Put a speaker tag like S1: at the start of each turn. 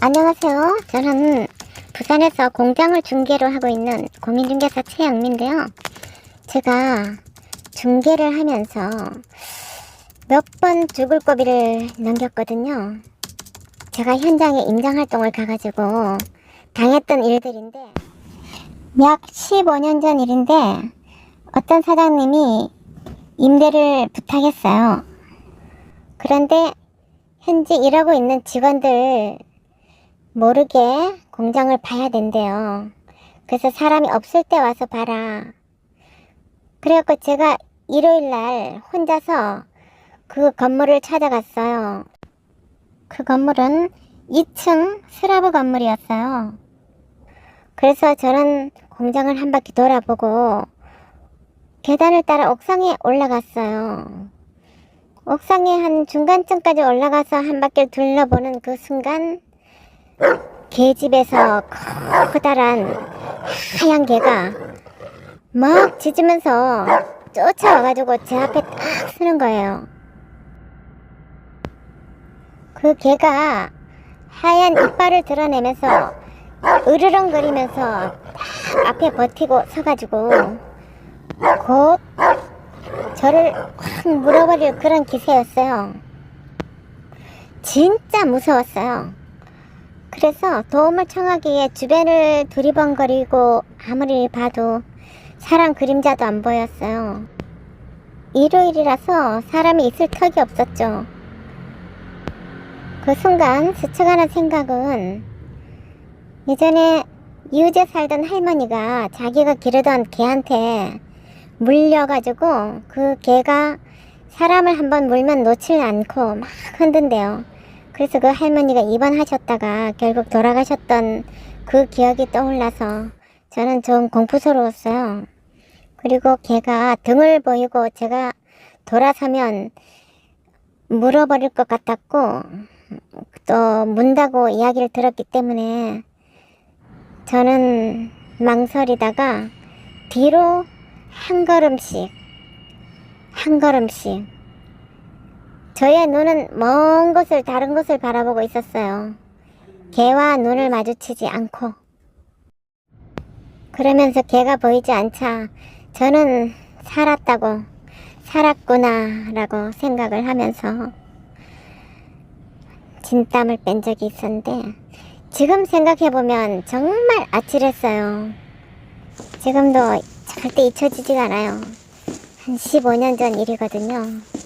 S1: 안녕하세요. 저는 부산에서 공장을 중개로 하고 있는 공인중개사 최영민인데요. 제가 중개를 하면서 몇 번 죽을 고비를 넘겼거든요. 제가 현장에 임장활동을 가가지고 당했던 일들인데 약 15년 전 일인데 어떤 사장님이 임대를 부탁했어요. 그런데 현재 일하고 있는 직원들 모르게 공장을 봐야 된대요. 그래서 사람이 없을 때 와서 봐라. 그래갖고 제가 일요일 날 혼자서 그 건물을 찾아갔어요. 그 건물은 2층 스라브 건물이었어요. 그래서 저는 공장을 한 바퀴 돌아보고 계단을 따라 옥상에 올라갔어요. 옥상에 한 중간쯤까지 올라가서 한 바퀴 둘러보는 그 순간 개집에서 커다란 하얀 개가 막 짖으면서 쫓아와가지고 제 앞에 딱 서는 거예요. 그 개가 하얀 이빨을 드러내면서 으르렁거리면서 딱 앞에 버티고 서가지고 곧 저를 확 물어버릴 그런 기세였어요. 진짜 무서웠어요. 그래서 도움을 청하기에 주변을 두리번거리고 아무리 봐도 사람 그림자도 안 보였어요. 일요일이라서 사람이 있을 턱이 없었죠. 그 순간 스쳐가는 생각은 예전에 이웃에 살던 할머니가 자기가 기르던 개한테 물려가지고 그 개가 사람을 한번 물면 놓질 않고 막 흔든대요. 그래서 그 할머니가 입원하셨다가 결국 돌아가셨던 그 기억이 떠올라서 저는 좀 공포스러웠어요. 그리고 개가 등을 보이고 제가 돌아서면 물어버릴 것 같았고 또 문다고 이야기를 들었기 때문에 저는 망설이다가 뒤로 한 걸음씩 한 걸음씩 저의 눈은 먼 곳을 다른 곳을 바라보고 있었어요. 개와 눈을 마주치지 않고 그러면서 개가 보이지 않자 저는 살았다고 살았구나 라고 생각을 하면서 진땀을 뺀 적이 있었는데 지금 생각해보면 정말 아찔했어요. 지금도 절대 잊혀지지가 않아요. 한 15년 전 일이거든요.